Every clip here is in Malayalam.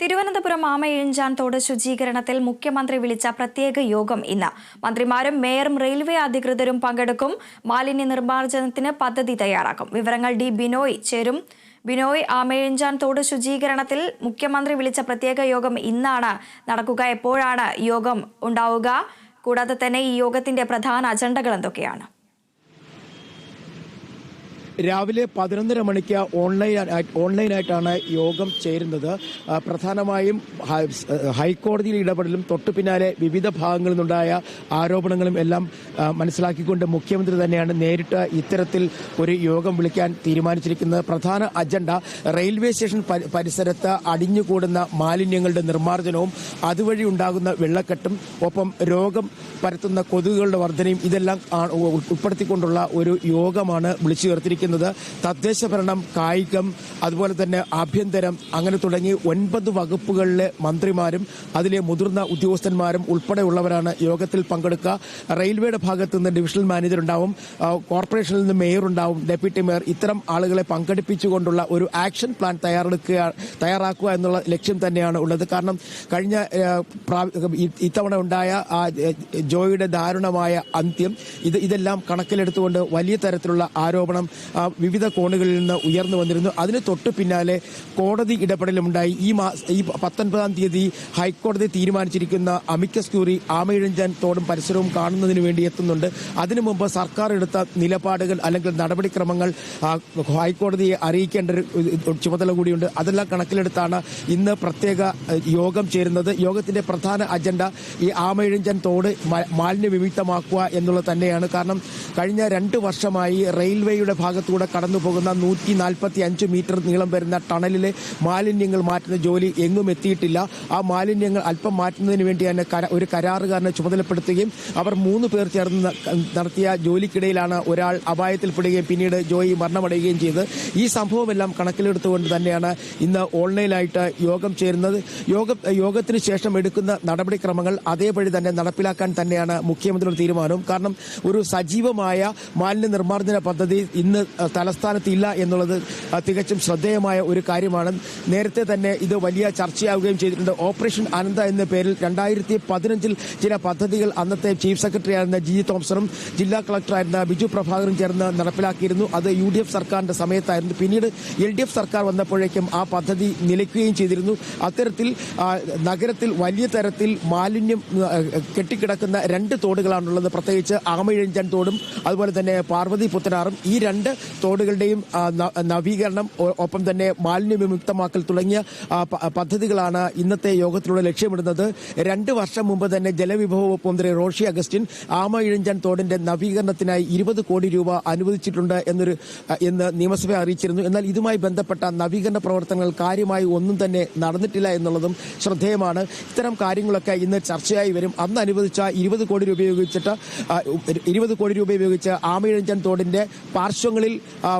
തിരുവനന്തപുരം ആമയിഴഞ്ചാൻ തോട് ശുചീകരണത്തിൽ മുഖ്യമന്ത്രി വിളിച്ച പ്രത്യേക യോഗം ഇന്ന്. മന്ത്രിമാരും മേയറും റെയിൽവേ അധികൃതരും പങ്കെടുക്കും. മാലിന്യ നിർമ്മാർജനത്തിന് പദ്ധതി തയ്യാറാക്കും. വിവരങ്ങൾ ഡി ബിനോയ് ചേരും. ബിനോയ് ആമയിഴഞ്ചാൻ തോട് ശുചീകരണത്തിൽ മുഖ്യമന്ത്രി വിളിച്ച പ്രത്യേക യോഗം ഇന്നാണ്. നടക്കുക എപ്പോഴാണ് യോഗം ഉണ്ടാവുക? കൂടാതെ തന്നെ ഈ യോഗത്തിന്റെ പ്രധാന അജണ്ടകൾ എന്തൊക്കെയാണ്? രാവിലെ പതിനൊന്നര മണിക്ക് ഓൺലൈൻ ഓൺലൈനായിട്ടാണ് യോഗം ചേരുന്നത്. പ്രധാനമായും ഹൈക്കോടതിയിൽ ഇടപെടലും തൊട്ടു പിന്നാലെ വിവിധ ഭാഗങ്ങളിൽ നിന്നുണ്ടായ ആരോപണങ്ങളും എല്ലാം മനസ്സിലാക്കിക്കൊണ്ട് മുഖ്യമന്ത്രി തന്നെയാണ് നേരിട്ട് ഇത്തരത്തിൽ ഒരു യോഗം വിളിക്കാൻ തീരുമാനിച്ചിരിക്കുന്നത്. പ്രധാന അജണ്ട റെയിൽവേ സ്റ്റേഷൻ പരി- പരിസരത്ത് അടിഞ്ഞുകൂടുന്ന മാലിന്യങ്ങളുടെ നിർമ്മാർജനവും അതുവഴി ഉണ്ടാകുന്ന വെള്ളക്കെട്ടും ഒപ്പം രോഗം പരത്തുന്ന കൊതുകുകളുടെ വർധനയും ഇതെല്ലാം ഉൾപ്പെടുത്തിക്കൊണ്ടുള്ള ഒരു യോഗമാണ് വിളിച്ചു ചേർത്തിരിക്കുന്നത് തദ്ദേശ ഭരണം കായികം അതുപോലെ തന്നെ ആഭ്യന്തരം അങ്ങനെ തുടങ്ങി ഒൻപത് വകുപ്പുകളിലെ മന്ത്രിമാരും അതിലെ മുതിർന്ന ഉദ്യോഗസ്ഥന്മാരും ഉൾപ്പെടെയുള്ളവരാണ് യോഗത്തിൽ പങ്കെടുക്കുക. റെയിൽവേയുടെ ഭാഗത്ത് നിന്ന് ഡിവിഷണൽ മാനേജർ ഉണ്ടാവും. കോർപ്പറേഷനിൽ നിന്ന് മേയർ ഉണ്ടാവും. ഡെപ്യൂട്ടി മേയർ ഇത്തരം ആളുകളെ പങ്കെടുപ്പിച്ചുകൊണ്ടുള്ള ഒരു ആക്ഷൻ പ്ലാൻ തയ്യാറെടുക്കുക തയ്യാറാക്കുക എന്നുള്ള ലക്ഷ്യം തന്നെയാണ് ഉള്ളത്. കാരണം കഴിഞ്ഞ ഇത്തവണ ഉണ്ടായ ആ ജോയിയുടെ ദാരുണമായ അന്ത്യം ഇത് ഇതെല്ലാം കണക്കിലെടുത്തുകൊണ്ട് വലിയ തരത്തിലുള്ള ആരോപണം വിവിധ കോണുകളിൽ നിന്ന് ഉയർന്നു വന്നിരുന്നു. അതിന് തൊട്ടു പിന്നാലെ കോടതി ഇടപെടലുമുണ്ടായി. ഈ മാസ ഈ പത്തൊൻപതാം തീയതി ഹൈക്കോടതി തീരുമാനിച്ചിരിക്കുന്ന അമിക്കസ് ക്യൂറി ആമയിഴഞ്ചാൻ തോടും പരിസരവും കാണുന്നതിന് വേണ്ടി എത്തുന്നുണ്ട്. അതിനു മുമ്പ് സർക്കാർ എടുത്ത നിലപാടുകൾ അല്ലെങ്കിൽ നടപടിക്രമങ്ങൾ ഹൈക്കോടതിയെ അറിയിക്കേണ്ട ഒരു ചുമതല കൂടിയുണ്ട്. അതെല്ലാം കണക്കിലെടുത്താണ് ഇന്ന് പ്രത്യേക യോഗം ചേരുന്നത്. യോഗത്തിന്റെ പ്രധാന അജണ്ട ഈ ആമയിഴഞ്ചൻ തോട് മാലിന്യ വിമുക്തമാക്കുക എന്നുള്ളത് തന്നെയാണ്. കാരണം കഴിഞ്ഞ രണ്ട് വർഷമായി റെയിൽവേയുടെ ഭാഗത്തൂടെ കടന്നു പോകുന്ന നൂറ്റി നാൽപ്പത്തി അഞ്ച് മീറ്റർ നീളം വരുന്ന ടണലിലെ മാലിന്യങ്ങൾ മാറ്റുന്ന ജോലി എങ്ങും എത്തിയിട്ടില്ല. ആ മാലിന്യങ്ങൾ അല്പം മാറ്റുന്നതിന് വേണ്ടി തന്നെ ഒരു കരാറുകാരനെ ചുമതലപ്പെടുത്തുകയും അവർ മൂന്ന് പേർ ചേർന്ന് നടത്തിയ ജോലിക്കിടയിലാണ് ഒരാൾ അപായത്തിൽപ്പെടുകയും പിന്നീട് ജോയി മരണമടയുകയും ചെയ്തത്. ഈ സംഭവമെല്ലാം കണക്കിലെടുത്തുകൊണ്ട് തന്നെയാണ് ഇന്ന് ഓൺലൈനായിട്ട് യോഗം ചേരുന്നത്. യോഗം യോഗത്തിന് ശേഷം എടുക്കുന്ന നടപടിക്രമങ്ങൾ അതേപടി തന്നെ നടപ്പിലാക്കാൻ തന്നെയാണ് മുഖ്യമന്ത്രിയുടെ തീരുമാനവും. കാരണം ഒരു സജീവമായ മാലിന്യ നിർമ്മാർജന പദ്ധതി ഇന്ന് തലസ്ഥാനത്ത് ഇല്ല എന്നുള്ളത് തികച്ചും ശ്രദ്ധേയമായ ഒരു കാര്യമാണ്. നേരത്തെ തന്നെ ഇത് വലിയ ചർച്ചയാവുകയും ചെയ്തിട്ടുണ്ട്. ഓപ്പറേഷൻ അനന്ത എന്ന പേരിൽ രണ്ടായിരത്തി പതിനഞ്ചിൽ ചില പദ്ധതികൾ അന്നത്തെ ചീഫ് സെക്രട്ടറി ആയിരുന്ന ജി. തോംസണും ജില്ലാ കളക്ടറായിരുന്ന ബിജു പ്രഭാകറും ചേർന്ന് നടപ്പിലാക്കിയിരുന്നു. അത് യു ഡി എഫ് സർക്കാരിന്റെ സമയത്തായിരുന്നു. പിന്നീട് എൽ ഡി എഫ് സർക്കാർ വന്നപ്പോഴേക്കും ആ പദ്ധതി നിലയ്ക്കുകയും ചെയ്തിരുന്നു. അത്തരത്തിൽ നഗരത്തിൽ വലിയ തരത്തിൽ മാലിന്യം കെട്ടിക്കിടക്കുന്ന രണ്ട് തോടുകളാണുള്ളത്. പ്രത്യേകിച്ച് ആമയിഴഞ്ചൻ തോടും അതുപോലെ തന്നെ പാർവതി പുത്തനാറും. ഈ രണ്ട് തോടുകളുടെയും നവീകരണം ഒപ്പം തന്നെ മാലിന്യ വിമുക്തമാക്കൽ തുടങ്ങിയ പദ്ധതികളാണ് ഇന്നത്തെ യോഗത്തിലൂടെ ലക്ഷ്യമിടുന്നത്. രണ്ട് വർഷം മുമ്പ് തന്നെ ജലവിഭവ വകുപ്പ് മന്ത്രി റോഷി അഗസ്റ്റിൻ ആമ ആമയിഴഞ്ചൻ തോടിന്റെ നവീകരണത്തിനായി ഇരുപത് കോടി രൂപ അനുവദിച്ചിട്ടുണ്ട് എന്നൊരു എന്ന് നിയമസഭ അറിയിച്ചിരുന്നു. എന്നാൽ ഇതുമായി ബന്ധപ്പെട്ട നവീകരണ പ്രവർത്തനങ്ങൾ കാര്യമായി ഒന്നും തന്നെ നടന്നിട്ടില്ല എന്നുള്ളതും ശ്രദ്ധേയമാണ്. ഇത്തരം കാര്യങ്ങളൊക്കെ ഇന്ന് ചർച്ചയായി വരും. അന്ന് അനുവദിച്ച ഇരുപത് കോടി രൂപ ഉപയോഗിച്ചിട്ട് ഇരുപത് കോടി രൂപ ഉപയോഗിച്ച് ആമയിഴഞ്ചൻ തോടിന്റെ പാർശ്വങ്ങളിൽ ആ,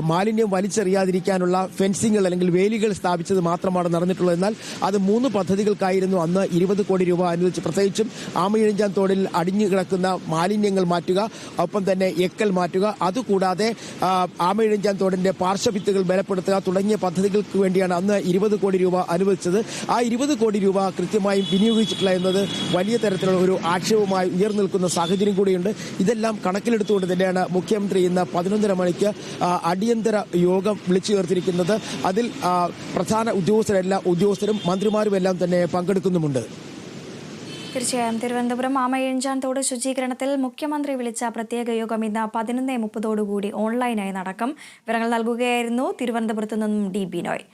മാലിന്യം വലിച്ചെറിയാതിരിക്കാനുള്ള ഫെൻസിങ്ങൾ അല്ലെങ്കിൽ വേലികൾ സ്ഥാപിച്ചത് മാത്രമാണ് നടന്നിട്ടുള്ളത്. എന്നാൽ അത് മൂന്ന് പദ്ധതികൾക്കായിരുന്നു അന്ന് ഇരുപത് കോടി രൂപ അനുവദിച്ച്. പ്രത്യേകിച്ചും ആമയിഴഞ്ചാൻ തോടിൽ അടിഞ്ഞു കിടക്കുന്ന മാലിന്യങ്ങൾ മാറ്റുക ഒപ്പം തന്നെ എക്കൽ മാറ്റുക. അതുകൂടാതെ ആമയിഴഞ്ചാൻ തോടിന്റെ പാർശ്വഭിത്തുകൾ ബലപ്പെടുത്തുക തുടങ്ങിയ പദ്ധതികൾക്ക് വേണ്ടിയാണ് അന്ന് ഇരുപത് കോടി രൂപ അനുവദിച്ചത്. ആ ഇരുപത് കോടി രൂപ കൃത്യമായും വിനിയോഗിച്ചിട്ടില്ല എന്നത് വലിയ തരത്തിലുള്ള ഒരു ആക്ഷേപമായി ഉയർന്നു നിൽക്കുന്ന സാഹചര്യം കൂടിയുണ്ട്. ഇതെല്ലാം കണക്കിലെടുത്തുകൊണ്ട് തന്നെയാണ് മുഖ്യമന്ത്രി ഇന്ന് പതിനൊന്നര മണിക്ക് അടിയന്തര യോഗം വിളിച്ചു ചേർത്തിരിക്കുന്നത്. അതിൽ പ്രധാന ഉദ്യോഗസ്ഥരെല്ലാം ഉദ്യോഗസ്ഥരും മന്ത്രിമാരും എല്ലാം തന്നെ പങ്കെടുക്കുന്നുമുണ്ട്. തീർച്ചയായും. തിരുവനന്തപുരം ആമയിഴഞ്ചാൻ തോട് ശുചീകരണത്തിൽ മുഖ്യമന്ത്രി വിളിച്ച പ്രത്യേക യോഗം ഇന്ന് പതിനൊന്ന് മുപ്പതോടുകൂടി ഓൺലൈനായി നടക്കും. വിവരങ്ങൾ നൽകുകയായിരുന്നു തിരുവനന്തപുരത്ത് നിന്നും ഡി. ബിനോയ്